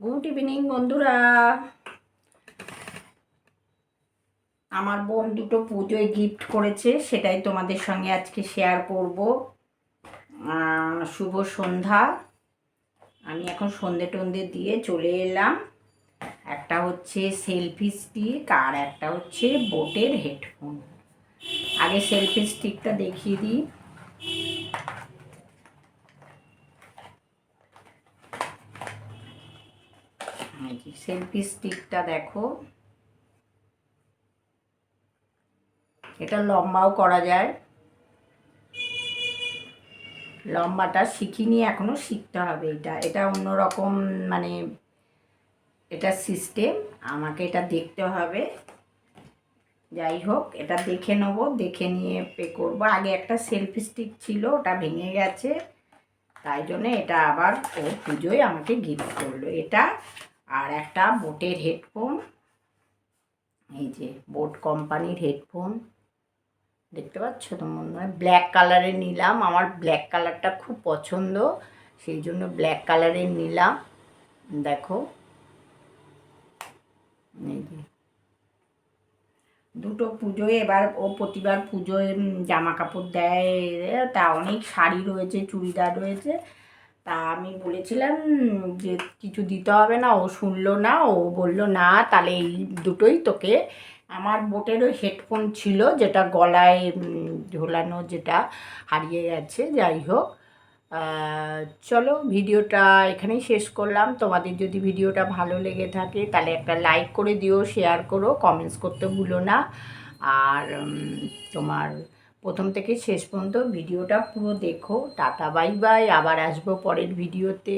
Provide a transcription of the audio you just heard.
Good evening বন্ধুরা। আমার বোন দুটো পুজোয় গিফট করেছে, সেটাই তোমাদের সঙ্গে আজকে শেয়ার করব। শুভ সন্ধ্যা। আমি এখন সন্ধে টন্ধে দিয়ে চলে এলাম। একটা হচ্ছে সেলফি স্টিক আর একটা হচ্ছে বোটের হেডফোন আগে সেলফি স্টিকটা দেখিয়ে দিই। সেলফি স্টিকটা দেখো। এটা লম্বাও করা যায়। লম্বাটা শিখিনি, এখনও শিখতে হবে এটা। এটা অন্যরকম মানে এটা সিস্টেম আমাকে এটা দেখতে হবে। যাই হোক, এটা দেখে নেব, দেখে নিয়ে পে করব। আগে একটা সেলফি স্টিক ছিল, ওটা ভেঙে গেছে। তাই জন্য এটা আবার ও পুজোয় আমাকে গিফট করল। এটা আর একটা বোটের হেডফোন। এই যে বোট কোম্পানির হেডফোন। দেখতে পাচ্ছ তো মনে হয় ব্ল্যাক কালারের নিলাম। আমার ব্ল্যাক কালারটা খুব পছন্দ, সেই জন্য ব্ল্যাক কালারের নিলাম। দেখো। এই যে। দুটো পুজোয় এবার ও প্রতিবার পুজোয় জামা কাপড় দেয়। তা অনেক শাড়ি রয়েছে, চুড়িদার রয়েছে। তা আমি বলেছিলাম যে কিছু দিতে হবে না, ও শুনলো না, ও বলল, না, তাহলে এই দুটোই তোকে। আমার বোটেরও হেডফোন ছিল যেটা গলায় ঝোলানো, যেটা হারিয়ে গেছে, যাই হোক। চলো ভিডিওটা এখানেই শেষ করলাম। তোমাদের যদি ভিডিওটা ভালো লেগে থাকে, তাহলে একটা লাইক করে দিও, শেয়ার করো, কমেন্টস করতে ভুলো না। আর তোমার প্রথম থেকে শেষ পর্যন্ত ভিডিওটা পুরো দেখো টাটা বাই বাই আবার আসব পরের ভিডিওতে।